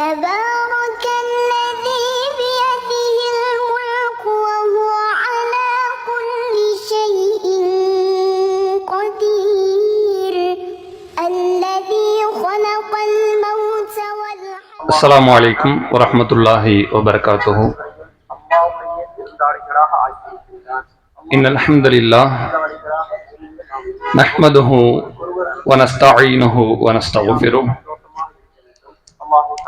تبارك الذي بيده الملك وهو على كل شيء قدير. الذي خلق الموت والحياة السلام عليكم ورحمة الله وبركاته. إن الحمد لله نحمده ونستعينه ونستغفره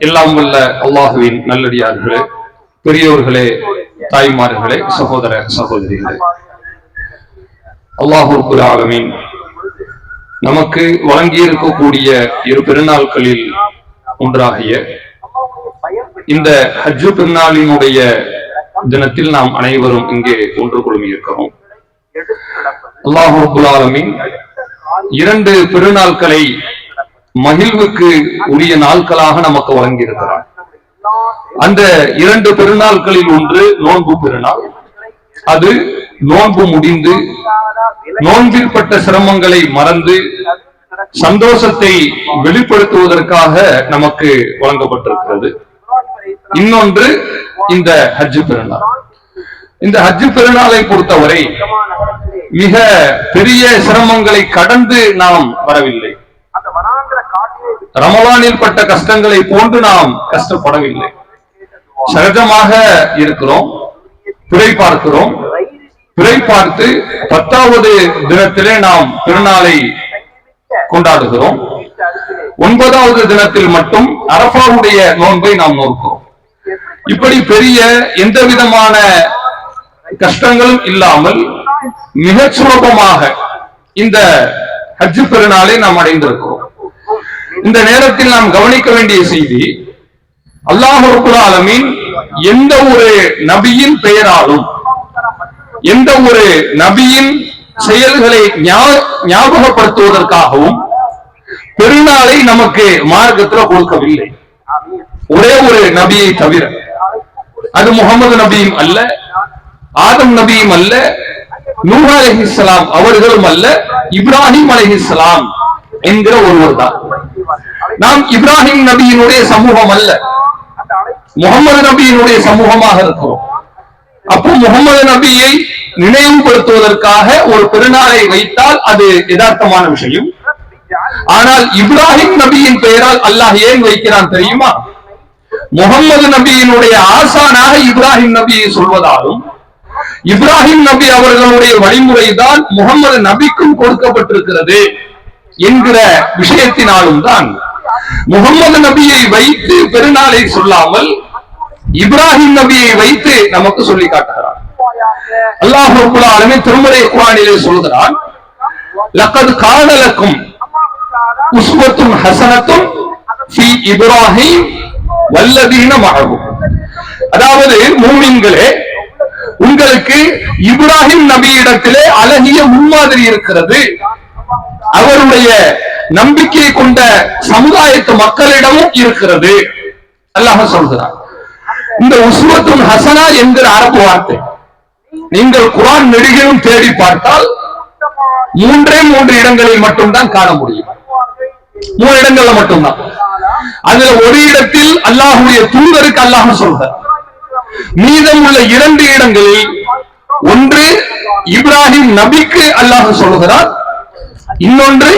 எல்லாம் வல்ல அல்லாஹுவின் நல்லடியார்களே பெரியோர்களே தாய்மார்களே சகோதர சகோதரிகளே. அல்லாஹூர் ஆலமீன் நமக்கு வழங்கியிருக்கக்கூடிய இரு பெருநாட்களில் ஒன்றாகிய இந்த ஹஜ்ஜு பெருநாளினுடைய தினத்தில் நாம் அனைவரும் இங்கே ஒன்று குழுமி இருக்கிறோம் அல்லாஹு ரப்புல் ஆலமீன் இரண்டு பெருநாட்களை மகிழ்வுக்கு உரிய நாட்களாக நமக்கு வழங்கியிருக்கிறார். அந்த இரண்டு பெருநாட்களில் ஒன்று நோன்பு பெருநாள். அது நோன்பு முடிந்து நோன்பிற்பட்ட சிரமங்களை மறந்து சந்தோஷத்தை வெளிப்படுத்துவதற்காக நமக்கு வழங்கப்பட்டிருக்கிறது. இன்னொன்று இந்த ஹஜ்ஜு பெருநாள். இந்த ஹஜ்ஜு பெருநாளை பொறுத்தவரை மிக பெரிய சிரமங்களை கடந்து நாம் வரவில்லை. ரமலானில் பட்ட கஷ்டங்களை போன்று நாம் கஷ்டப்படவில்லை. சகஜமாக இருக்கிறோம் பிறை பார்க்கிறோம். பிறை பார்த்து பத்தாவது தினத்திலே நாம் திருநாளை கொண்டாடுகிறோம். ஒன்பதாவது தினத்தில் மட்டும் அரபாவுடைய நோன்பை நாம் நோக்கிறோம். இப்படி பெரிய எந்த விதமான கஷ்டங்களும் இல்லாமல் மிக சுலபமாக இந்த ஹஜ்ஜு பெருநாளை நாம் அடைந்திருக்கிறோம். இந்த நேரத்தில் நாம் கவனிக்க வேண்டிய செய்தி அல்லாஹுல் ரப்புல் ஆலமீன் எந்த ஒரு நபியின் பெயராலும் எந்த ஒரு நபியின் செயல்களை ஞாபகப்படுத்துவதற்காகவும் பெருநாளை நமக்கு மார்க்கத்தில் கொடுக்கவில்லை. ஒரே ஒரு நபியை தவிர அது முகமது நபியும் அல்ல ஆதம் நபியும் அல்ல நூஹ் அலஹிஸ்லாம் அவர்களும் அல்ல இப்ராஹிம் அலஹிஸ்லாம் என்கிற ஒருவர் தான் நாம் இப்ராஹிம் நபியினுடைய சமூகம் அல்ல. முகமது நபியினுடைய சமூகமாக இருக்கிறோம். அப்போ முகமது நபியை நினைவுபடுத்துவதற்காக ஒரு பெருநாளை வைத்தால் அது யதார்த்தமான விஷயம். ஆனால் இப்ராஹிம் நபியின் பெயரால் அல்லாஹ் ஏன் வைக்கிறான் தெரியுமா? முகமது நபியினுடைய ஆசானாக இப்ராஹிம் நபியை சொல்வதாலும் இப்ராஹிம் நபி அவர்களுடைய வழிமுறைதான் முகமது நபிக்கும் கொடுக்கப்பட்டிருக்கிறது. என்கிற விஷயத்தினாலும் தான் முகமது நபியை வைத்து பெருநாளை சொல்லாமல் இப்ராஹிம் நபியை வைத்து நமக்கு சொல்லி காட்டுகிறார். அல்லாஹ் ரப்புல் திருமலை குரானிலே சொல்கிறான் லக்கது கான லக்கும் ஹசனத்தும் ஃபி இப்ராஹிம் வல்லதீன மஅஹு. அதாவது மூமின்களே உங்களுக்கு இப்ராஹிம் நபியிடத்திலே அழகிய முன்மாதிரி இருக்கிறது. அவருடைய நம்பிக்கை கொண்ட சமுதாயத்து மக்களிடமும் இருக்கிறது. அல்லாஹ் சொல்கிறார் இந்த உஸ்வத்துன் ஹசனா என்கிற அரபு வார்த்தை. நீங்கள் குரான் நெடுகிலும் தேடி பார்த்தால் மூன்றே மூன்று இடங்களில் மட்டும்தான் காண முடியும். மூணு இடங்கள்ல மட்டும்தான். அதுல ஒரு இடத்தில் அல்லாஹுடைய தூதருக்கு அல்லாஹ் சொல்றார். மீதம் உள்ள இரண்டு இடங்களில் ஒன்று இப்ராஹிம் நபிக்கு அல்லாஹ் சொல்கிறார். இன்னொன்று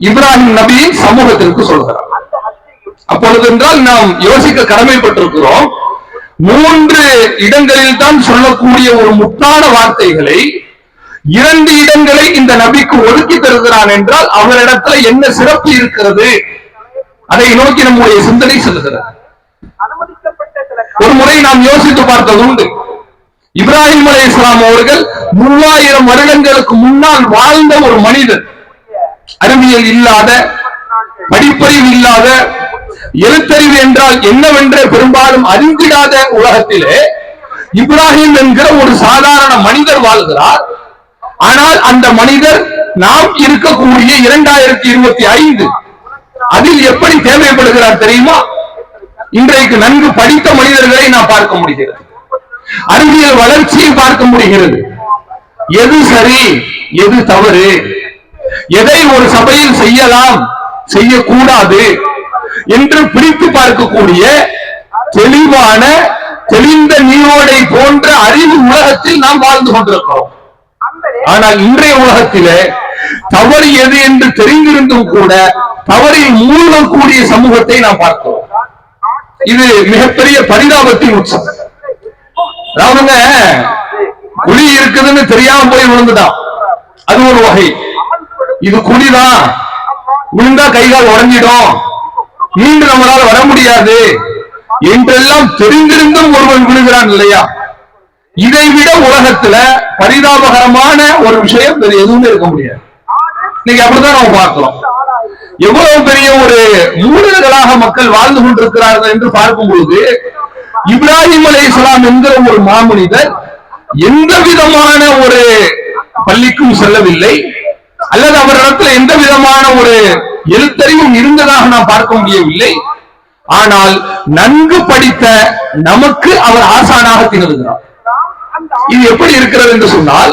இப்ராஹிம் நபியின் சமூகத்திற்கு சொல்கிறார். அப்பொழுது என்றால் நாம் யோசிக்க கடமைப்பட்டிருக்கிறோம். மூன்று இடங்களில் தான் சொல்லக்கூடிய ஒரு முத்தான வார்த்தைகளை இரண்டு இடங்களை இந்த நபிக்கு ஒதுக்கி தருகிறான் என்றால் அவரிடத்துல என்ன சிறப்பு இருக்கிறது? அதை நோக்கி நம்முடைய சிந்தனை செல்கிறது. ஒரு முறை நாம் யோசித்து பார்த்தது உண்டு இப்ராஹிம் அலை இஸ்லாம் அவர்கள் மூவாயிரம் வருடங்களுக்கு முன்னால் வாழ்ந்த ஒரு மனிதர் அறிவியல் இல்லாத படிப்பறிவு இல்லாத எழுத்தறிவு என்றால் என்னவென்று பெரும்பாலும் அறிந்திடாத உலகத்திலே இப்ராஹிம் என்கிற ஒரு சாதாரண மனிதர் வாழ்கிறார். ஆனால் அந்த மனிதர் நாம் இருக்கக்கூடிய இரண்டாயிரத்தி இருபத்தி ஐந்து அதில் எப்படி தேவைப்படுகிறார் தெரியுமா? இன்றைக்கு நன்கு படித்த மனிதர்களை நாம் பார்க்க முடிகிறது. அறிவியல் வளர்ச்சியை பார்க்க முடிகிறது. எது சரி எது தவறு? எதை ஒரு சபையில் செய்யலாம் செய்யக்கூடாது என்று பிரித்து பார்க்கக்கூடிய தெளிவான தெளிந்த நீரோடை போன்ற அறிவு உலகத்தில் நாம் வாழ்ந்து கொண்டிருக்கிறோம். ஆனால் இன்றைய உலகத்திலே தவறு எது என்று தெரிந்திருந்தும் கூட தவறில் மூழ்கக்கூடிய சமூகத்தை நாம் பார்க்கிறோம். இது மிகப்பெரிய பரிதாபத்தின் உச்சம். அதாவதுங்க குழி இருக்குதுன்னு தெரியாம போய் விழுந்துட்டான் அது ஒரு வகை. இது குழிதான் விழுந்தா கைகால் உடஞ்சிடும். மீண்டும் நம்மளால வர முடியாது. என்றெல்லாம் தெரிந்திருந்தும் ஒருவன் விழுகிறான் இல்லையா? இதை விட உலகத்துல பரிதாபகரமான ஒரு விஷயம் வேற எதுவுமே இருக்க முடியாது. இன்னைக்கு அப்படிதான் நம்ம பார்க்கிறோம். எவ்வளவு பெரிய ஒரு மூடர்களாக மக்கள் வாழ்ந்து கொண்டிருக்கிறார்கள் என்று பார்க்கும் பொழுது இப்ராஹிம் அலைஹிஸ்ஸலாம் என்கிற ஒரு மாமனிதர் எந்த விதமான ஒரு பள்ளிக்கும் செல்லவில்லை. அல்லது அவரிடத்தில் எந்த விதமான ஒரு எழுத்தறிவும் இருந்ததாக நாம் பார்க்க முடியவில்லை. ஆனால் நன்கு படித்த நமக்கு அவர் ஆசானாக திகழ்கிறார். இது எப்படி இருக்கிறது என்று சொன்னால்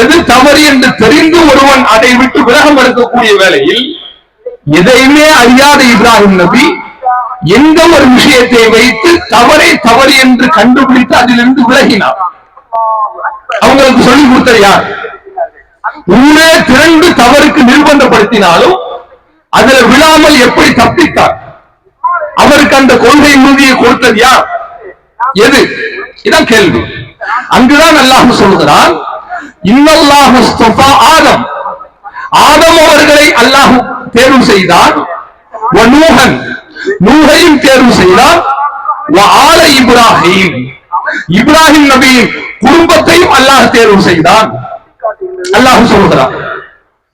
எது தவறு என்று தெரிந்து ஒருவன் அதை விட்டு விலகம் எடுக்கக்கூடிய வேளையில் எதையுமே அறியாத இப்ராஹிம் நபி எந்த ஒரு விஷயத்தை வைத்து தவறை தவறு என்று கண்டுபிடித்து அதிலிருந்து விலகினார். அவங்களுக்கு சொல்லிக் கொடுத்தது யார்? உள்ளே திரண்டு தவறுக்கு நிர்பந்தப்படுத்தினாலும் அதுல விழாமல் எப்படி தப்பித்தார்? அவருக்கு அந்த கொள்கை உறுதியை கொடுத்தது யார்? எது? இதான் கேள்வி. அங்குதான் அல்லாஹ் சொல்கிறான் இன்னல்லாஹ் ஆதம். ஆதம் அவர்களை அல்லாஹ் தேர்வு செய்தான். வ நூகையும் தேர்வு செய்தான். வ ஆல இப்ராஹிம். இப்ராஹிம் நபியின் குடும்பத்தையும் அல்லாஹ் தேர்வு செய்தான். அல்லாஹ் சொல்கிறான்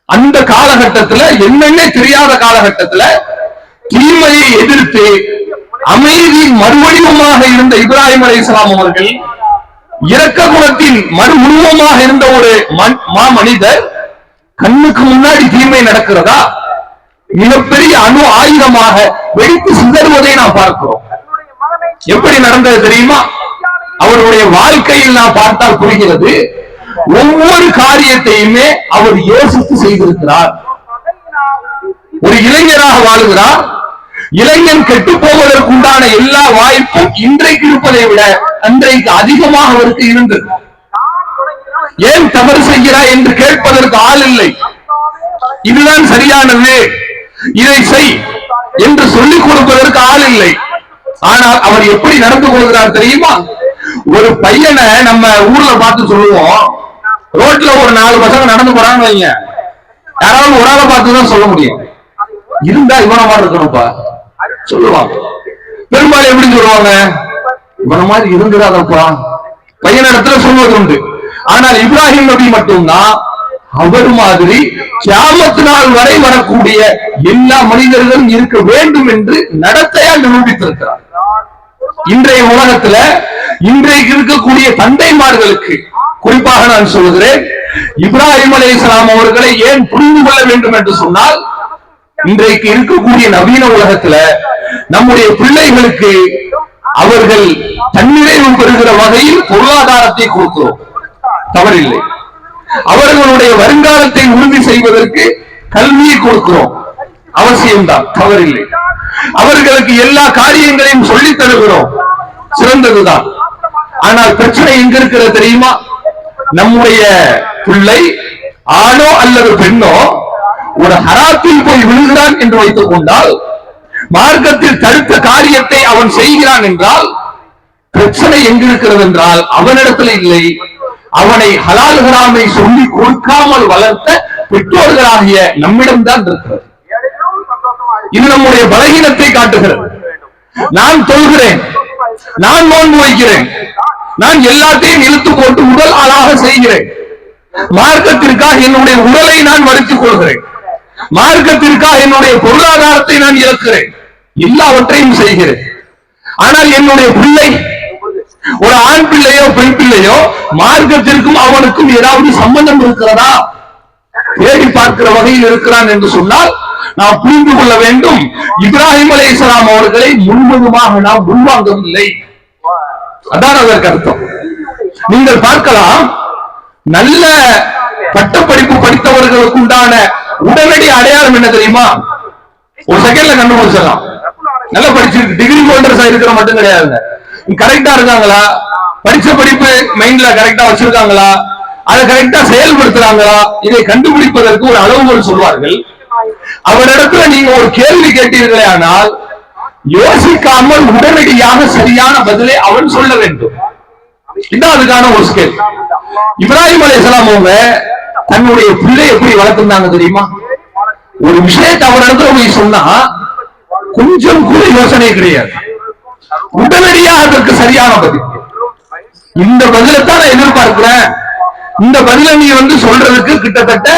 அந்த காலகட்டத்துல என்னென்ன தெரியாத காலகட்டத்துல தீமையை எதிர்த்து அமைதி மறுவடிவமாக இருந்த இப்ராஹிம் அலி இஸ்லாம் அவர்கள் இறக்க குணத்தின் மறு உருவமாக இருந்த ஒரு மா மனிதர் கண்ணுக்கு முன்னாடி தீமை நடக்கிறதா? மிகப்பெரிய அணு ஆயுதமாக வெடித்து சிதறுவதை நாம் பார்க்கிறோம். எப்படி நடந்தது தெரியுமா? அவருடைய வாழ்க்கையில் நாம் பார்த்தால் புரிகிறது ஒவ்வொரு காரியத்தையுமே அவர் யோசித்து செய்திருக்கிறார். ஒரு இளைஞராக வாழுகிறார் இளைஞன் கெட்டு போவதற்குண்டான எல்லா வாய்ப்பும் இன்றைக்கு இருப்பதை விட அன்றைக்கு அதிகமாக அவருக்கு இருந்தது. ஏன் தவறு செய்கிறாய் என்று கேட்பதற்கு ஆள் இல்லை. இதுதான் சரியானது இதை செய் என்று சொல்லிக் கொடுப்பதற்கு ஆள் இல்லை. ஆனால் அவர் எப்படி நடந்து கொள்கிறார் தெரியுமா? ஒரு பையனை நம்ம ஊர்ல பார்த்து சொல்லுவோம். ரோட்ல ஒரு நாலு பசங்க நடந்து போறாங்க வைங்க. யாராவது ஒரு ஆளை பார்த்துதான் சொல்ல முடியும். இருந்தா இவன மாதிரி இருக்கணும்ப்பா. சொல்லுவாங்க பெரும்பாலும் எப்படி சொல்லுவாங்க? இவன மாதிரி இருந்துடாதப்பா. பையன் இடத்துல சொல்வது உண்டு. ஆனால் இப்ராஹிம் நபி மட்டும்தான் அவர் மாதிரி கியாமத்து நாள் வரை வரக்கூடிய எல்லா மனிதர்களும் இருக்க வேண்டும் என்று நடத்தையால் நிரூபித்திருக்கிறார். இன்றைய உலகத்துல இன்றைக்கு இருக்கக்கூடிய தந்தைமார்களுக்கு குறிப்பாக நான் சொல்கிறேன் இப்ராஹிம் அலைஹிஸ்ஸலாம் அவர்களை ஏன் புரிந்து கொள்ள வேண்டும் என்று சொன்னால் இன்றைக்கு இருக்கக்கூடிய நவீன உலகத்துல நம்முடைய பிள்ளைகளுக்கு அவர்கள் தன்னிறைவு பெறுகிற வகையில் பொருளாதாரத்தை கொடுக்கிறோம். தவறில்லை. அவர்களுடைய வருங்காலத்தை உறுதி செய்வதற்கு கல்வியை கொடுக்கிறோம். அவசியம்தான். தவறில்லை. அவர்களுக்கு எல்லா காரியங்களையும் சொல்லித் தருகிறோம். சிறந்ததுதான். ஆனால் பிரச்சனை எங்க இருக்கிறது தெரியுமா? நம்முடைய பிள்ளை ஆணோ அல்லது பெண்ணோ ஒரு ஹராத்தில் போய் விழுகிறான் என்று வைத்துக் கொண்டால் மார்க்கத்தில் தடுத்த காரியத்தை அவன் செய்கிறான் என்றால் பிரச்சனை எங்கிருக்கிறது என்றால் அவனிடத்தில் இல்லை. அவனை ஹலால் ஹராமை சொல்லி கொடுக்காமல் வளர்த்த பெற்றோர்களாகிய நம்மிடம்தான் இருக்கிறது. இது நம்முடைய பலகீனத்தை காட்டுகிறது. நான் தொழுகிறேன். நான் நோன்பு வைக்கிறேன் நான் எல்லாத்தையும் இழுத்து போட்டு உடல் ஆளாக செய்கிறேன். மார்க்கத்திற்காக என்னுடைய உடலை நான் வலித்துக் கொள்கிறேன். மார்க்கத்திற்காக என்னுடைய பொருளாதாரத்தை நான் இழக்கிறேன். எல்லாவற்றையும் செய்கிறேன். ஆனால் என்னுடைய பிள்ளை ஒரு ஆண் பிள்ளையோ பெண் பிள்ளையோ மார்க்கத்திற்கும் அவனுக்கும் ஏதாவது சம்பந்தம் இருக்கிறதா? தேடி பார்க்கிற வகையில் இருக்கிறான் என்று சொன்னால் நாம் புரிந்து கொள்ள வேண்டும். இப்ராஹிம் இஸ்லாம் அவர்களை முழுவதுமாக நாம் உள்வாங்கவில்லை. அதான் அதற்கு அர்த்தம். நீங்கள் பார்க்கலாம் நல்ல பட்டப்படிப்பு படித்தவர்களுக்கு உண்டான உடனடி அடையாளம் என்ன தெரியுமா? ஒரு செகண்ட்ல கண்டுபிடிச்சிடலாம். நல்லா படிச்சிருக்கு. டிகிரி ஹோல்டர்ஸ் இருக்கிற மட்டும் கிடையாதுங்க. கரெக்டா இருக்காங்களா? படிச்ச படிப்பு மைண்ட்ல கரெக்டா வச்சிருக்காங்களா? அதை கரெக்டா செயல்படுத்துறாங்களா? இதை கண்டுபிடிப்பதற்கு ஒரு அளவுகோல் சொல்வார்கள். அவரிடத்துல நீங்க ஒரு கேள்வி கேட்டீர்களே ஆனால் யோசிக்காமல் உடனடியாக சரியான பதிலை அவன் சொல்ல வேண்டும். இதான் அதுக்கான ஒரு ஸ்கேல் இப்ராஹிம் அலைஹிஸ்ஸலாம் அவங்க தன்னுடைய பிள்ளை எப்படி வளர்த்திருந்தாங்க தெரியுமா? ஒரு விஷயத்தை அவரிடத்துல போய் சொன்னா கொஞ்சம் கூட யோசனை கிடையாது. உடனடியாக அதற்கு சரியான பதில். இந்த பதிலைத்தான் நான் எதிர்பார்க்கிறேன். இந்த பதிலை நீ வந்து சொல்றதுக்கு கிட்டத்தட்ட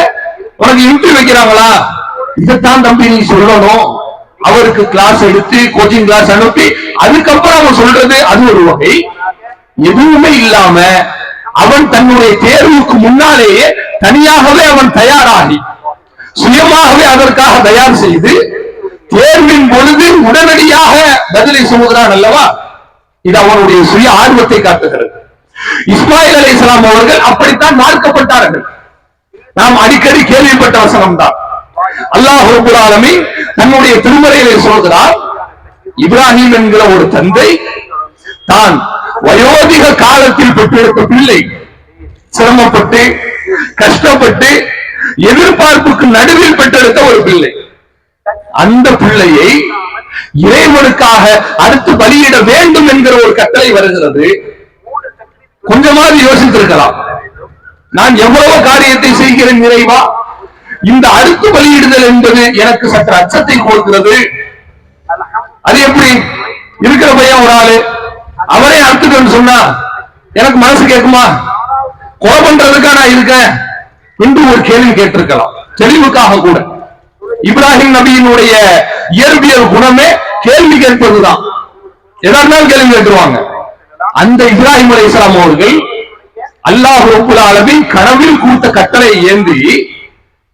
உனக்கு இன்டர்வியூ வைக்கிறாங்களா? இதைத்தான் தம்பி நீ சொல்லணும். அவருக்கு கிளாஸ் எடுத்து கோச்சிங் கிளாஸ் அனுப்பி அதுக்கப்புறம் அவன் சொல்றது அது ஒரு வகை. எதுவுமே இல்லாம அவன் தன்னுடைய தேர்வுக்கு முன்னாலேயே தனியாகவே அவன் தயாராகி சுயமாகவே அதற்காக தயார் செய்து தேர்வின் பொழுது உடனடியாக பதிலை சொல்கிறான் அல்லவா? இது அவனுடைய சுய ஆர்வத்தை காட்டுகிறது. இஸ்மாயில் அலைஹிஸ்ஸலாம் அவர்கள் அப்படித்தான் மார்க்கப்பட்டார்கள். நாம் அடிக்கடி கேள்விப்பட்ட வசனம் தான் அல்லாஹ் ரப்பல் ஆலமீன் தன்னுடைய திருமறையிலே சொல்கிறார் இப்ராஹிம் என்கிற ஒரு தந்தை தான் வயோதிக காலத்தில் பெற்றெடுத்த பிள்ளை. சிரமப்பட்டு கஷ்டப்பட்டு எதிர்பார்ப்புக்கு நடுவில் பெற்றெடுத்த ஒரு பிள்ளை. அந்த பிள்ளையை இறைவனுக்காக அடுத்து பலியிட வேண்டும் என்கிற ஒரு கட்டளை வருகிறது. கொஞ்சமாவது யோசித்திருக்கலாம். நான் எவ்வளவு காரியத்தை செய்கிறேன் நிறைவா இந்த அடுத்து பலியிடுதல் என்பது எனக்கு சற்று அச்சத்தை கொடுக்கிறது. அது எப்படி? இருக்கிற பையன் ஒரு ஆளு. அவரே அறுத்துக்கன்னு சொன்னா எனக்கு மனசு கேட்குமா? கொலை பண்றதுக்கா நான் இருக்கேன்? என்று ஒரு கேள்வி கேட்டிருக்கலாம். தெளிவுக்காக கூட. இப்ராஹிம் நபியினுடைய இயற்பியல் குணமே கேள்வி கேட்பதுதான். எதா இருந்தாலும் கேள்வி கேட்டுருவாங்க. அந்த இப்ராஹிம் அலைஹிஸ்ஸலாம் அவர்கள் அல்லாஹ் ரப்புல் கனவில் கொடுத்த கட்டளை ஏந்தி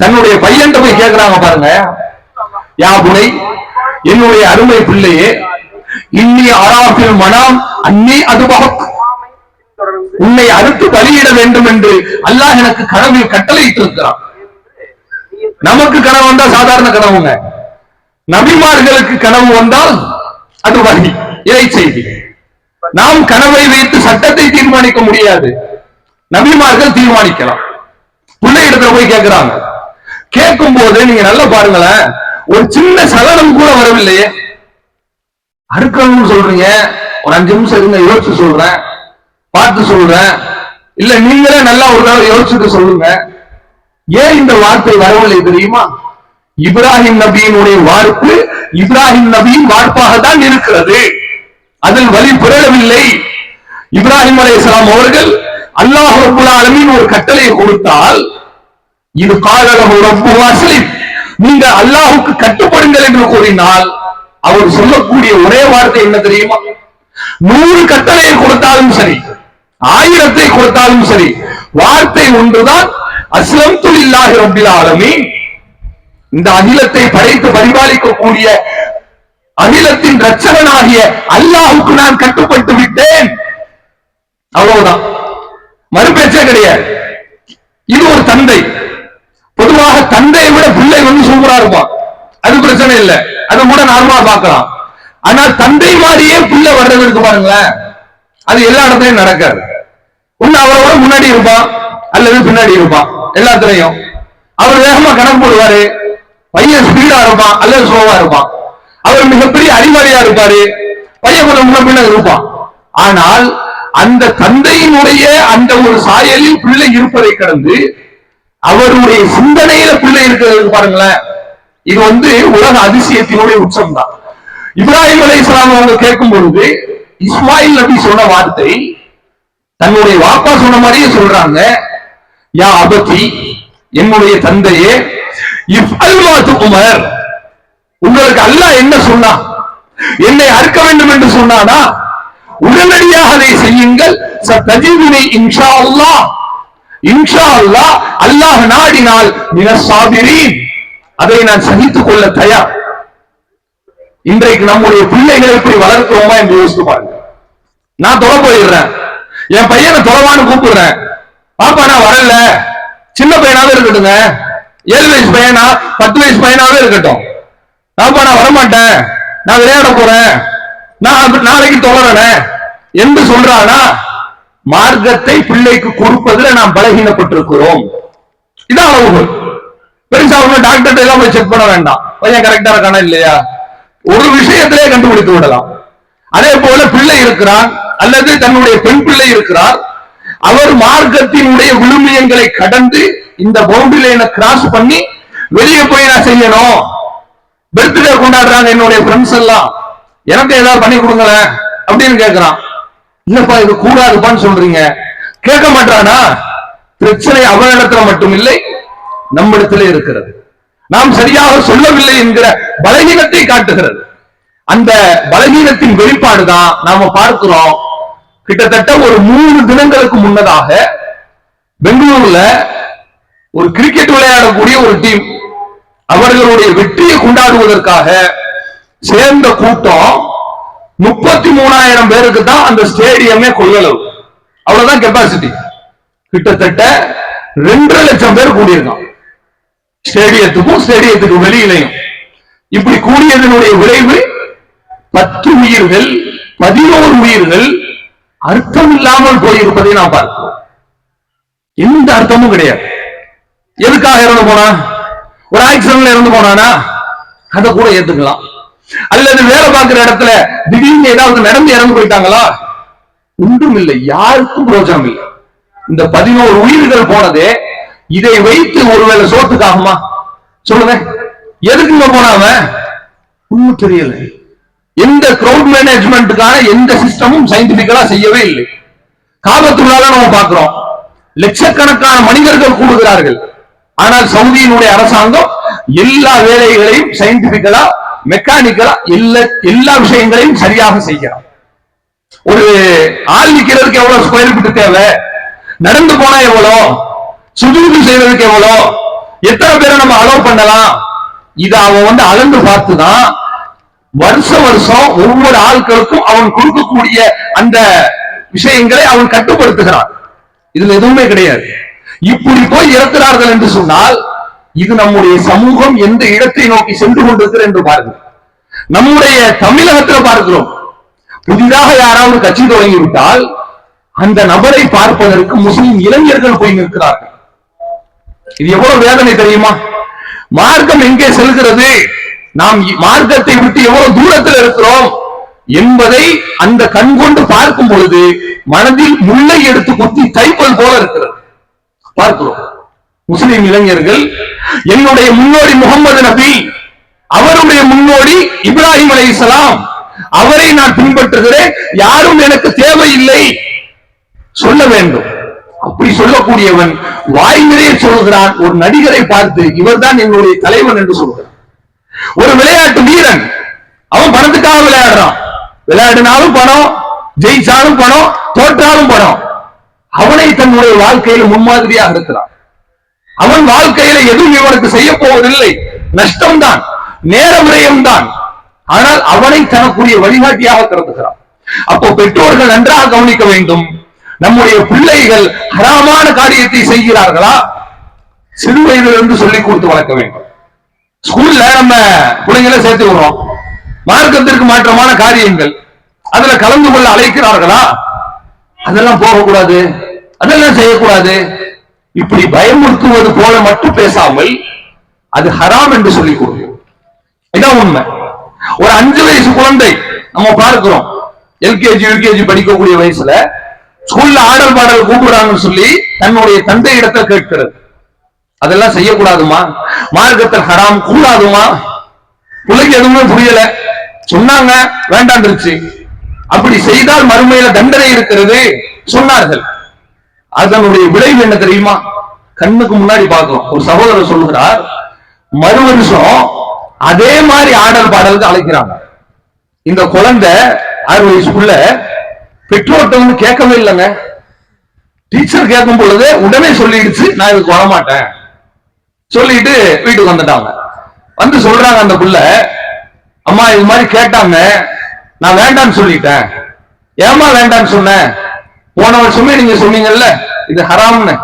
தன்னுடைய பையன் போய் கேட்கிறாங்க பாருங்க. யா புனை என்னுடைய அருமை பிள்ளையே இன்னி ஆராபில் மனம் அன்னி அது உன்னை அறுத்து பலியிட வேண்டும் என்று அல்லாஹ் எனக்கு கனவில் கட்டளையிட்டு இருக்கிறான் நமக்கு கனவு வந்தா சாதாரண கனவுங்க. நபிமார்களுக்கு கனவு வந்தால் அது வகி இறை செய்தி. நாம் கனவை வைத்து சட்டத்தை தீர்மானிக்க முடியாது. நபிமார்கள் தீர்மானிக்கலாம். பிள்ளை இடத்துல போய் கேட்கிறாங்க கேட்கும் போது நீங்க நல்லா பாருங்களேன் ஒரு சின்ன சலனம் கூட வரவில்லையே. அறுக்கணும்னு சொல்றீங்க. ஒரு அஞ்சு நிமிஷம் இருங்க யோசிச்சு சொல்றேன். பார்த்து சொல்றேன். இல்ல நீங்களே நல்லா ஒரு நாள் யோசிச்சுட்டு சொல்லுங்க. ஏன் இந்த வார்த்தை வரவில்லை தெரியுமா? இப்ராஹிம் நபியினுடைய வார்ப்பு இப்ராஹிம் நபியின் வார்ப்பாக தான் இருக்கிறது. அதில் வழி பிறழவில்லை இப்ராஹிம் அலைஹிஸ்ஸலாம் அவர்கள் அல்லாஹ் ரப்புல் ஒரு கட்டளையை கொடுத்தால் இது காலகம் ரப்பு வாசலின் நீங்க கட்டுப்படுங்கள் என்று கூறினால் அவர் சொல்லக்கூடிய ஒரே வார்த்தை என்ன தெரியுமா? நூறு கட்டளையை கொடுத்தாலும் சரி ஆயிரத்தை கொடுத்தாலும் சரி வார்த்தை ஒன்றுதான். அஸ்லம் துலில்லாஹி ரபில் ஆலமி இந்த அகிலத்தை படைத்து பரிபாலிக்கக்கூடிய அகிலத்தின் ரட்சகனாகிய அல்லாஹுக்கு நான் கட்டுப்பட்டு விட்டேன். அவ்வளவுதான். மறுபேச்சே கிடையாது. இது ஒரு தந்தை. தந்தையை விட பிள்ளை வந்து சூப்பரா இருப்பான் அது பிரச்சனை இல்லை. அது கூட நார்மலா பார்க்கலாம். ஆனா தந்தை மாதிரியே பிள்ளை வர்றது இருக்கு பாருங்களேன். அது எல்லா இடத்துலயும் நடக்காது. ஒண்ணு அவரோட முன்னாடி இருப்பான் அல்லது பின்னாடி இருப்பான் எல்லாத்துலயும். அவர் வேகமா கணக்கு போடுவாரு. பையன் ஸ்பீடா இருப்பான் அல்லது ஸ்லோவா இருப்பான். அவர் மிகப்பெரிய அறிவாளியா இருப்பாரு. பையன் கொஞ்சம் முன்ன பின்ன இருப்பான். ஆனால் அந்த தந்தையினுடைய அந்த ஒரு சாயலில் பிள்ளை இருப்பதை கடந்து அவருடைய சிந்தனையில பிள்ளை இருக்கிறது பாருங்களேன். இது வந்து உலக அதிசயத்தினுடைய உச்சம் தான் இப்ராஹிம் அலை இஸ்லாம் அவங்க கேட்கும் பொழுது இஸ்மாயில் நபி சொன்ன வார்த்தை தன்னுடைய வாப்பா சொன்ன மாதிரியே சொல்றாங்க. யா அபதி என்னுடைய தந்தையே இஃப் அல்மாத்து உமர். உங்களுக்கு அல்லாஹ் என்ன சொன்னா? என்னை அறுக்க வேண்டும் என்று சொன்னானா? உடனடியாக அதை செய்யுங்கள். சத்தஜிவினை இன்ஷா அல்லாஹ். இன்ஷா அல்லாஹ் அல்லாஹ் நாடினால் மினசாபிரீன் அதை நான் சகித்துக் கொள்ள தயார். இன்றைக்கு நம்முடைய பிள்ளைகளை எப்படி வளர்க்கிறோமா என்று யோசித்து பாருங்க நான் தொலை போயிடுறேன். என் பையனை தொலைவான்னு கூப்பிடுறேன். பாப்பா நான் வரல. சின்ன பையனாவே இருக்கட்டுங்க. ஏழு வயசு பையனா பத்து வயசு பையனாவே இருக்கட்டும். பாப்பா நான் வரமாட்டேன். நான் விளையாட போறேன். நான் நாளைக்கு தொலைறேன். என்று சொல்றானா? மார்க்கத்தை பிள்ளைக்கு கொடுப்பதில் நாம் பலகீனப்பட்டிருக்கிறோம். இதான் அளவுகள் பெருசா ஒண்ணு டாக்டர் எல்லாம் போய் செக் பண்ண வேண்டாம். பையன் கரெக்டா இருக்கானா இல்லையா? ஒரு விஷயத்திலே கண்டுபிடித்து விடலாம். அதே போல பிள்ளை இருக்கிறார் அல்லது தன்னுடைய பெண் பிள்ளை இருக்கிறார் அவர் மார்க்கத்தினுடைய விழுமியங்களை கடந்து இந்த பவுண்டரியில கிராஸ் பண்ணி வெளியே போய் நான் செய்யணும்? பர்த்டே கொண்டாடுறாங்க என்னுடைய ஃப்ரெண்ட்ஸ் எல்லாம். எனக்கு ஏதாவது பண்ணி கொடுங்களேன் அப்படின்னு கேட்கிறான் இல்லப்பா இது கூடாதுப்பான்னு சொல்றீங்க? கேட்க மாட்டானா? பிரச்சனை அவனிடத்துல மட்டும் இல்லை நம்மிடத்திலே இருக்கிறது. நாம் சரியாக சொல்லவில்லை என்கிற பலகீனத்தை காட்டுகிறது. அந்த பலகீனத்தின் வெளிப்பாடுதான் நாம பார்க்கிறோம். கிட்டத்தட்ட ஒரு மூணு தினங்களுக்கு முன்னதாக பெங்களூர்ல ஒரு கிரிக்கெட் விளையாடக்கூடிய ஒரு டீம் அவர்களுடைய வெற்றியை கொண்டாடுவதற்காக சேர்ந்த கூட்டம் முப்பத்தி மூணாயிரம் பேருக்கு தான் அந்த ஸ்டேடியமே கொள்ளளவு. அவ்வளவுதான் கெப்பாசிட்டி கிட்டத்தட்ட ரெண்டரை லட்சம் பேர் கூடியிருக்கான். ஸ்டேடியத்துக்கும் ஸ்டேடியத்துக்கு வெளியிலையும். இப்படி கூடியதனுடைய விளைவு பத்து உயிர்கள் பதினோரு உயிர்கள் அர்த்தம் இல்லாமல் போயிருப்பதை நாம் பார்க்கிறோம். எந்த அர்த்தமும் கிடையாது. எதுக்காக இறந்து போனா ஒரு ஆக்சிடென்ட்ல இறந்து போனானா? அதை கூட ஏத்துக்கலாம். அல்லது வேலை பார்க்கிற இடத்துல திடீர்னு ஏதாவது நடந்து இறந்து போயிட்டாங்களா? ஒன்றும் இல்லை யாருக்கும் பிரோஜனம் இல்லை இந்த பதினோரு உயிர்கள் போனதே இதை வைத்து ஒருவேளை சோத்துக்காகுமா? சொல்லுங்க. எதுக்குங்க போனாம ஒண்ணும் தெரியல. எந்த கிரௌட் மேனேஜ்மெண்ட்டுக்கான எந்த சிஸ்டமும் சயின்டிபிக்கலா செய்யவே இல்லை. காபத்துள்ளால நம்ம பார்க்கிறோம். லட்சக்கணக்கான மனிதர்கள் கூடுகிறார்கள். ஆனால் சவுதியினுடைய அரசாங்கம் எல்லா வேலைகளையும் சயின்டிபிக்கலா மெக்கானிக்கலா எல்லா எல்லா விஷயங்களையும் சரியாக செய்கிறான். ஒரு ஆள் நிக்கிறதுக்கு எவ்வளவு ஸ்கொயர் ஃபீட் தேவை? நடந்து போனா எவ்வளோ? சுஜூது செய்வதற்கு எவ்வளோ? எத்தனை பேரை நம்ம அலோவ் பண்ணலாம்? இத அவன் வந்து அளந்து பார்த்துதான் வருஷ வருஷம் ஒவ்வொரு ஆட்களுக்கும் அவன் கொடுக்கக்கூடிய அந்த விஷயங்களை அவன் கட்டுப்படுத்துகிறான். இதுல எதுவுமே கிடையாது. இப்படி போய் இறக்கிறார்கள் என்று சொன்னால் இது நம்முடைய சமூகம் எந்த இடத்தை நோக்கி சென்று கொண்டிருக்கிறது என்று பாருங்கள். நம்முடைய தமிழகத்துல பார்க்கிறோம். புதிதாக யாராவது கட்சி தொடங்கிவிட்டால் அந்த நபரை பார்ப்பதற்கு முஸ்லிம் இளைஞர்கள் போய் நிற்கிறார்கள். இது எவ்வளவு வேதனை தெரியுமா? மார்க்கம் எங்கே செல்கிறது? நாம் மார்க்கத்தை விட்டு எவ்வளவு தூரத்தில் இருக்கிறோம்? என்பதை அந்த கண் கொண்டு பார்க்கும் பொழுது மனதில் முல்லை எடுத்து குத்தி தைப்பல் போல இருக்கிறது. பார்க்கிறோம். முஸ்லிம் இளைஞர்கள் என்னுடைய முன்னோடி முகமது நபி அவருடைய முன்னோடி இப்ராஹிம் அலைஹிஸ்ஸலாம் அவரை நான் பின்பற்றுகிறேன். யாரும் எனக்கு தேவையில்லை. சொல்ல வேண்டும். அப்படி சொல்லக்கூடியவன் வாய் நிறைய சொல்கிறான். ஒரு நடிகரை பார்த்து இவர்தான் என்னுடைய தலைவன் என்று சொல்கிறான். ஒரு விளையாட்டு வீரன். அவன் பணத்துக்காக விளையாடுறான். விளையாடினாலும் பணம் ஜெயிச்சாலும் பணம் தோற்றாலும் பணம். அவனை தன்னுடைய வாழ்க்கையில் முன்மாதிரியாக இருக்கிறான். அவன் வாழ்க்கையில எதுவும் இவனுக்கு செய்ய போவதில்லை. நஷ்டம்தான் நேர ஆனால் அவனை தனக்குரிய வழிகாட்டியாக கருதுகிறான். அப்போ பெற்றோர்கள் நன்றாக கவனிக்க வேண்டும். நம்முடைய பிள்ளைகள் ஹராமான காரியத்தை செய்கிறார்களா? சிறு வயதிலிருந்து சொல்லிக் கொடுத்து வளர்க்க வேண்டும். ஸ்கூல்ல நம்ம பிள்ளைங்களை சேர்த்து விடுறோம் மார்க்கத்திற்கு மாற்றமான காரியங்கள். அதுல கலந்து கொள்ள அழைக்கிறார்களா? அதெல்லாம் போகக்கூடாது. அதெல்லாம் செய்யக்கூடாது. இப்படி பயமுறுத்துவது போல மட்டும் பேசாமல் அது ஹராம் என்று சொல்லிக் கொடுக்கும் இதான் உண்மை. ஒரு அஞ்சு வயசு குழந்தை நம்ம பார்க்கிறோம். எல்கேஜி யூகேஜி படிக்கக்கூடிய வயசுல ஸ்கூல்ல ஆடல் பாடல் கூப்பிடுறாங்கன்னு சொல்லி தன்னுடைய தந்தை இடத்தை கேட்கிறது. அதெல்லாம் செய்யக்கூடாதுமா? மார்க்கத்தில் ஹராம் கூடாதுமா? பிள்ளைக்கு எதுவுமே புரியல. சொன்னாங்க வேண்டாந்துருச்சு அப்படி செய்தால் மறுமையில தண்டனை இருக்கிறது. சொன்னார்கள். அதனுடைய விளைவு என்ன தெரியுமா? கண்ணுக்கு முன்னாடி பார்க்கிறோம் ஒரு சகோதரர் சொல்லுகிறார் மறு வருஷம் அதே மாதிரி ஆடல் பாடலுக்கு அழைக்கிறாங்க. இந்த குழந்தை ஆறு வயசுக்குள்ள பெற்றோர்கிட்ட வந்து கேட்கவே இல்லைங்க. டீச்சர் கேட்கும் பொழுது உடனே சொல்லிடுச்சு நான் இதுக்கு வரமாட்டேன். சொல்லிட்டு வீட்டுக்கு வந்துட்டாங்க. வந்து சொல்றாங்க அந்த புள்ள அம்மா இது மாதிரி கேட்டாங்க. நான் வேண்டாம்னு சொல்லிட்டேன். ஏமா வேண்டாம்னு சொன்னேன் போன வருஷமே நீங்க சொன்னீங்கல்ல இது ஹராம்னு.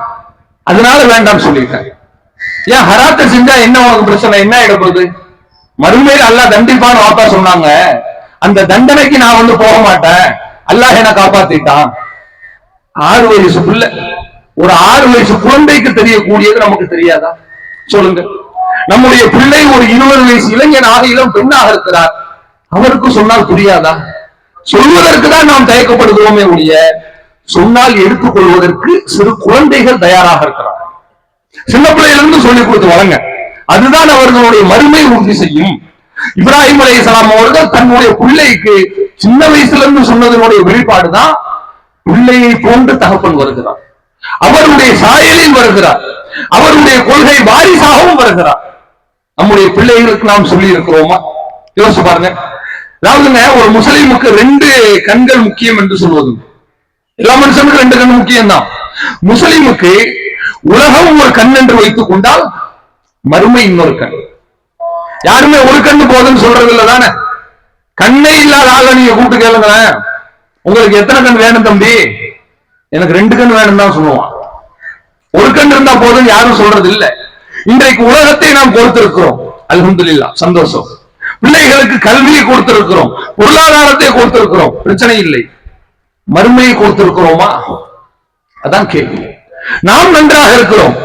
அதனால வேண்டாம்னு சொல்லிட்டேன் ஏன் ஹராத்தை செஞ்சா என்ன உனக்கு பிரச்சனை? என்ன இடப்படுது மறுமையில் அல்லாஹ் தண்டிப்பான்னு வாப்பா சொன்னாங்க. அந்த தண்டனைக்கு நான் வந்து போக மாட்டேன். அல்லாஹ் என்ன காப்பாத்திட்டான். ஆறு வயசு பிள்ளை. ஒரு ஆறு வயசு குழந்தைக்கு தெரியக்கூடியது நமக்கு தெரியாதா? சொல்லுங்க. நம்முடைய பிள்ளை ஒரு இருபது வயசு இளைஞனாக இளம் பெண்ணாக இருக்கிறார். அவருக்கு சொன்னால் புரியாதா? சொல்வதற்கு தான் நாம் தயக்கப்படுகிறோமே ஒழிய சொன்னால் எடுத்துக்கொள்வதற்கு சிறு குழந்தைகள் தயாராக இருக்கிறார்கள். சின்ன பிள்ளையிலிருந்து சொல்லிக் கொடுத்து வழங்க அதுதான் அவர்களுடைய மறுமை உறுதி செய்யும். இப்ராஹிம் அலைஹிஸ்ஸலாம் அவர்கள் தன்னுடைய பிள்ளைக்கு சின்ன வயசுல இருந்து சொன்னதனுடைய வெளிப்பாடுதான் பிள்ளையை போன்று தகப்பன் வருகிறார். அவருடைய சாயலில் வருகிறார். அவருடைய கொள்கை வாரிசாகவும் வருகிறார். நம்முடைய பிள்ளைகளுக்கு நாம் சொல்லி இருக்கிறோமா யோசிச்சு பாருங்க. அதாவதுங்க ஒரு முஸ்லீமுக்கு ரெண்டு கண்கள் முக்கியம் என்று சொல்வது எல்லா மனுஷனுக்கும் ரெண்டு கண்ணு முக்கியம் தான் முஸ்லிமுக்கு உலகம் ஒரு கண் என்று வைத்துக் கொண்டால் மறுமை இன்னொரு கண். யாருமே ஒரு கண்ணு போதுன்னு சொல்றது இல்லை தானே? கண்ணே இல்லாத ஆளை நீங்க கூப்பிட்டு கேளுங்களேன். உங்களுக்கு எத்தனை கண் வேணும் தம்பி? எனக்கு ரெண்டு கண் வேணும் தான் சொல்லுவான். ஒரு கண் இருந்தா போதும் யாரும் சொல்றது இல்ல. இன்றைக்கு உலகத்தை நாம் கொடுத்திருக்கிறோம் அல்ஹம்துலில்லாஹ் சந்தோஷம். பிள்ளைகளுக்கு கல்வியை கொடுத்திருக்கிறோம். பொருளாதாரத்தை கொடுத்திருக்கிறோம் பிரச்சனை இல்லை. மறுமையை கொடுத்திருக்கிறோமா? அதான் கேள்வி. நாம் நன்றாக இருக்கிறோம்.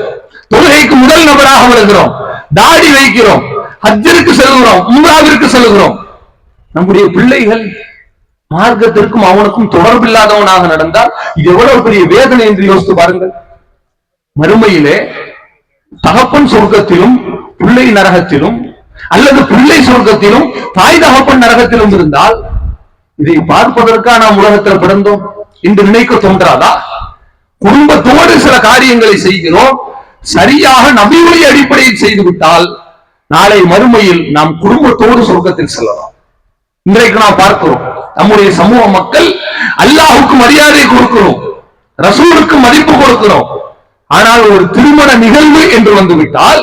தொழுகைக்கு முதல் நபராக வருகிறோம். தாடி வைக்கிறோம். ஹஜ்ஜிற்கு செல்கிறோம். உம்ராவிற்கு செல்கிறோம். நம்முடைய பிள்ளைகள் மார்க்கத்திற்கும் அவனுக்கும் தொடர்பில்லாதவனாக நடந்தால் இது எவ்வளவு பெரிய வேதனை என்று யோசித்து பாருங்கள். மறுமையிலே தகப்பன் சொர்க்கத்திலும் பிள்ளை நரகத்திலும் அல்லது பிள்ளை சொர்க்கத்திலும் தாய் தகப்பன் நரகத்திலும் இருந்தால் இதை பார்ப்பதற்காக நாம் உலகத்தில் பிறந்தோம் என்று நினைக்க தோன்றாதா? குடும்பத்தோடு சில காரியங்களை செய்கிறோம் சரியாக நபிவழி அடிப்படையில் செய்துவிட்டால் நாளை மறுமையில் நாம் குடும்பத்தோடு சொர்க்கத்தில் செல்லலாம். இன்றைக்கு நாம் பார்க்கிறோம் நம்முடைய சமூக மக்கள் அல்லாஹுக்கு மரியாதை கொடுக்கிறோம் ரசூலுக்கு மதிப்பு கொடுக்கிறோம். ஆனால் ஒரு திருமண நிகழ்வு என்று வந்துவிட்டால்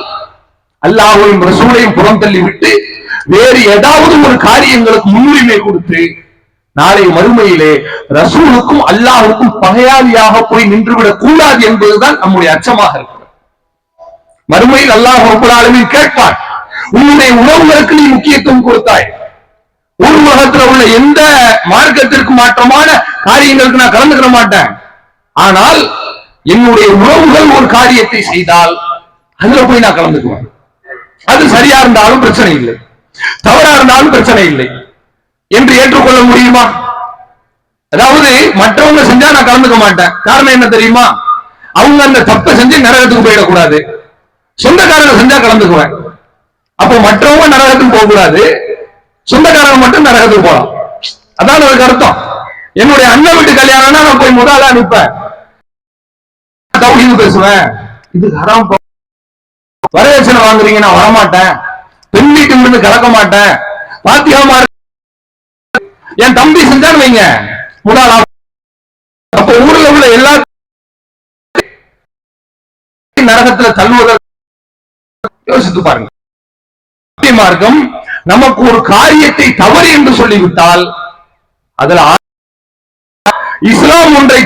அல்லாஹையும் ரசூலையும் புறம் தள்ளிவிட்டு வேறு ஏதாவது ஒரு காரியங்களுக்கு முன்னுரிமை கொடுத்து நாளை மறுமையிலே ரசூலுக்கும் அல்லாஹுக்கும் பகையாளியாக போய் நின்றுவிடக் கூடாது என்பதுதான் நம்முடைய அச்சமாக இருக்கிறது. மறுமையில் அல்லாஹ் ரப்பல் கேட்பார் உன்னுடைய உணவுகளுக்கு நீ முக்கியத்துவம் கொடுத்தாய். உலகத்துல உள்ள எந்த மார்க்கத்திற்கு மாற்றமான காரியங்களுக்கு நான் கலந்துக்கிற மாட்டேன். ஆனால் என்னுடைய உறவுகள் ஒரு காரியத்தை செய்தால் அதுல போய் நான் கலந்துக்குவேன். அது சரியா இருந்தாலும் பிரச்சனை இல்லை. தவறா இருந்தாலும் பிரச்சனை இல்லை. என்று ஏற்றுக்கொள்ள முடியுமா? அதாவது மற்றவங்க செஞ்சா நான் கலந்துக்க மாட்டேன். காரணம் என்ன தெரியுமா? அவங்க அந்த தப்பை செஞ்சு நரகத்துக்கு போயிடக்கூடாது. சொந்தக்காரங்க செஞ்சா கலந்துக்குவேன். அப்போ மற்றவங்க நரகத்துக்கு போகக்கூடாது. சொந்தக்காரங்க மட்டும் நரகத்துக்கு போகலாம். அதான் அதுக்கு அர்த்தம். என்னுடைய அண்ணன் வீட்டு கல்யாணம்னா நான் போய் முதல்ல அனுப்பேன் தௌஹீது பேசுவேன். இது ஹராம் வரதட்சணை வாங்குறீங்க நான் வரமாட்டேன். பெண் வீட்டுல கலக்க மாட்டேன். பாத்தியாமா என் தம்பி செஞ்சான்னு வைங்க. முதல் அப்ப ஊர்ல உள்ள எல்லா நரகத்துல தள்ளுவதற்கு யோசித்து பாருங்க. மார்க்கம் நமக்கு ஒரு காரியத்தை தவறு என்று சொல்லிவிட்டால் அதுல இஸ்லாம் ஒன்றை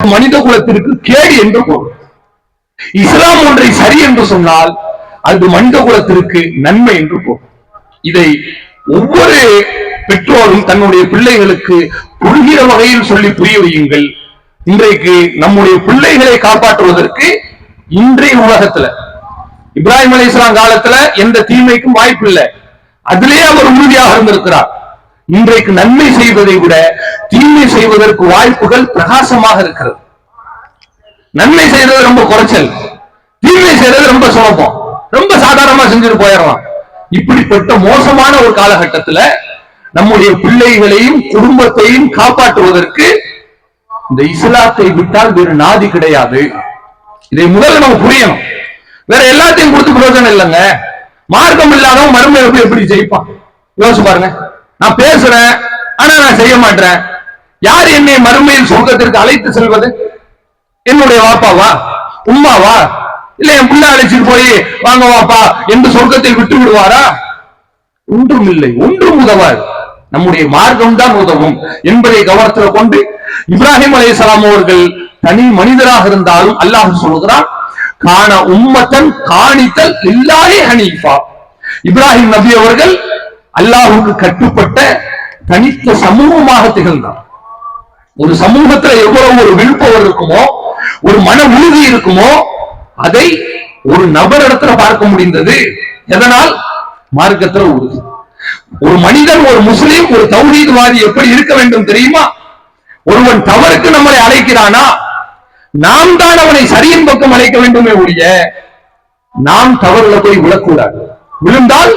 மனித குலத்திற்கு கேடு என்று பொருள். இஸ்லாம் ஒன்றை சரி என்று சொன்னால் அது மனித குலத்திற்கு நன்மை என்று பொருள். இதை ஒவ்வொரு பெற்றோரும் தன்னுடைய பிள்ளைகளுக்கு புரிகிற வகையில் சொல்லி புரிய வையுங்கள் இன்றைக்கு நம்முடைய பிள்ளைகளை காப்பாற்றுவதற்கு இன்றைய உலகத்துல இப்ராஹிம் அலைஹிஸ்ஸலாம் காலத்துல எந்த தீமைக்கும் வாய்ப்பு இல்லை. அதிலேயே அவர் உறுதியாக இருந்திருக்கிறார். இன்றைக்கு நன்மை செய்வதை விட தீமை செய்வதற்கு வாய்ப்புகள் பிரகாசமாக இருக்கிறது. நன்மை செய்யறது ரொம்ப குறைச்சல். தீமை செய்யறது ரொம்ப சுலபம். ரொம்ப சாதாரணமா செஞ்சுட்டு போயிடலாம். இப்படிப்பட்ட மோசமான ஒரு காலகட்டத்துல நம்முடைய பிள்ளைகளையும் குடும்பத்தையும் காப்பாற்றுவதற்கு இந்த இஸ்லாத்தை விட்டால் வேறு நாதி கிடையாது. இதை முதல்ல நம்ம புரியணும். வேற எல்லாத்தையும் கொடுத்து பிரயோஜனம் இல்லைங்க. மார்க்கம் இல்லாதவன் மறுமை எப்படி எப்படி ஜெயிப்பான்? யோசிச்சு பாருங்க. நான் பேசுறேன் ஆனா நான் செய்ய மாட்டேன். யார் என்னை மறுமையில் சொர்க்கத்திற்கு அழைத்து செல்வது? என்னுடைய வாப்பாவா? உம்மாவா? இல்ல என் பிள்ளை அழைச்சிட்டு போய் வாங்க வாப்பா என்று சொர்க்கத்தில் விட்டு விடுவாரா ஒன்றும் இல்லை ஒன்றும் உதவாது. நம்முடைய மார்க்கம் தான் உதவும் என்பதை கவனத்தில் கொண்டு இப்ராஹிம் அலைஹிஸ்ஸலாம் அவர்கள் தனி மனிதராக இருந்தாலும் அல்லாஹ் சொல்கிறான் காண உம்மத்தன் காணித்தல் இல்லாதே ஹனீஃபா. இப்ராஹிம் நபி அவர்கள் அல்லாஹுக்கு கட்டுப்பட்ட தனித்த சமூகமாக திகழ்ந்தார். ஒரு சமூகத்துல எவ்வளவு ஒரு விழுப்பவர் இருக்குமோ ஒரு மன உறுதி இருக்குமோ அதை ஒரு நபர் இடத்துல பார்க்க முடிந்தது. எதனால்? மார்க்கத்துல உறுதி. ஒரு மனிதன் ஒரு முஸ்லீம் ஒரு தௌஹீத்வாதி எப்படி இருக்க வேண்டும் தெரியுமா? ஒருவன் தவறுக்கு நம்மளை அழைக்கிறானா? நாம் தான் அவனை சரியின் பக்கம் அழைக்க வேண்டுமே ஒழிய நாம் தவறுல போய் விழக்கூடாது. விழுந்தால்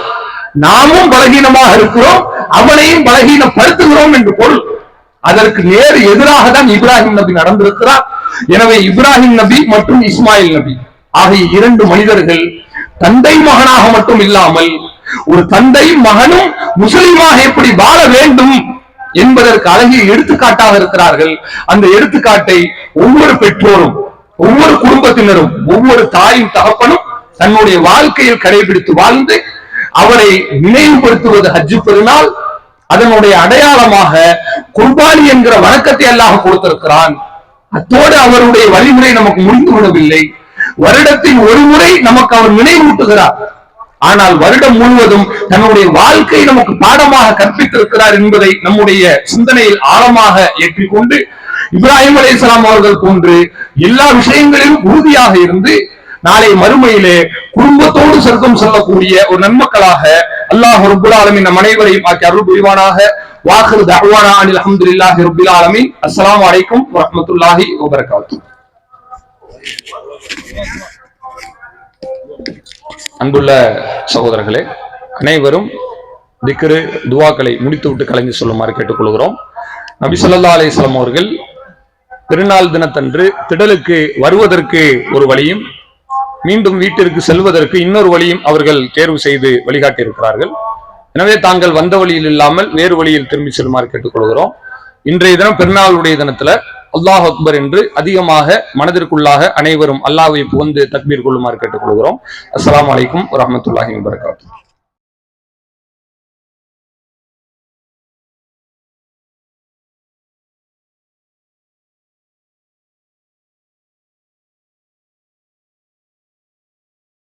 நாமும் பலகீனமாக இருக்கிறோம் அவனையும் பலகீனப்படுத்துகிறோம் என்று பொருள். அதற்கு நேர் எதிராக தான் இப்ராஹிம் நபி நடந்திருக்கிறார். எனவே இப்ராஹிம் நபி மற்றும் இஸ்மாயில் நபி ஆகிய இரண்டு மனிதர்கள் தந்தை மகனாக மட்டும் இல்லாமல் ஒரு தந்தையும் மகனும் முஸ்லீமாக எப்படி வாழ வேண்டும் என்பதற்கு அழகிய எடுத்துக்காட்டாக இருக்கிறார்கள். அந்த எடுத்துக்காட்டை ஒவ்வொரு பெற்றோரும் ஒவ்வொரு குடும்பத்தினரும் ஒவ்வொரு தாயும் தகப்பனும் தன்னுடைய வாழ்க்கையில் கடைபிடித்து வாழ்ந்து அவரை நினைவுபடுத்துவது ஹஜ்ஜு பெருநாள் அதனுடைய அடையாளமாக குர்பானி என்கிற வணக்கத்தை அல்லாஹ் கொடுத்திருக்கிறான். அத்தோடு அவருடைய வழிமுறை நமக்கு முடிந்து விடவில்லை வருடத்தின் ஒரு முறை நமக்கு அவர் நினைவூட்டுகிறார். ஆனால் வருடம் முழுவதும் தன்னுடைய வாழ்க்கை நமக்கு பாடமாக கற்பித்திருக்கிறார் என்பதை நம்முடைய சிந்தனையில் ஆழமாக ஏற்றிக்கொண்டு இப்ராஹிம் அலைஹிஸ்ஸலாம் அவர்கள் போன்று எல்லா விஷயங்களிலும் உறுதியாக இருந்து நாளை மறுமையிலே குடும்பத்தோடு சொர்க்கம் செல்லக்கூடிய ஒரு நன்மக்களாக அல்லாஹ் ரபுல் ஆலமின் நம் அனைவரையும் ஆக்கி அருள் புரிவானாக. வாக்கு தகவானா அனில் அல்ஹம்துலில்லாஹி ரப்பில் ஆலமீன். அஸ்ஸலாமு அலைக்கும் வரஹ்மத்துல்லாஹி வபரகாத்துஹு. அன்புள்ள சகோதரர்களே அனைவரும் திக்ரு துவாக்களை முடித்துவிட்டு கலந்து சொல்லுமாறு கேட்டுக்கொள்கிறோம். நபிசல்லா அலிஸ்லாம் அவர்கள் திருநாள் தினத்தன்று திடலுக்கு வருவதற்கு ஒரு வழியும் மீண்டும் வீட்டிற்கு செல்வதற்கு இன்னொரு வழியும் அவர்கள் தேர்வு செய்து வழிகாட்டியிருக்கிறார்கள். எனவே தாங்கள் வந்த வழியில் இல்லாமல் வேறு வழியில் திரும்பி செல்லுமாறு கேட்டுக்கொள்கிறோம். இன்றைய தினம் பெருநாளுடைய தினத்துல அல்லாஹ் அக்பர் என்று அதிகமாக மனதிற்குள்ளாக அனைவரும் அல்லாஹை புகழ்ந்து தக்பீர் கொள்ளுமாறு கேட்டுக்கொள்கிறோம். அஸ்லாம் அலைக்கும் வரமத்துல்லாஹி வரகாத்து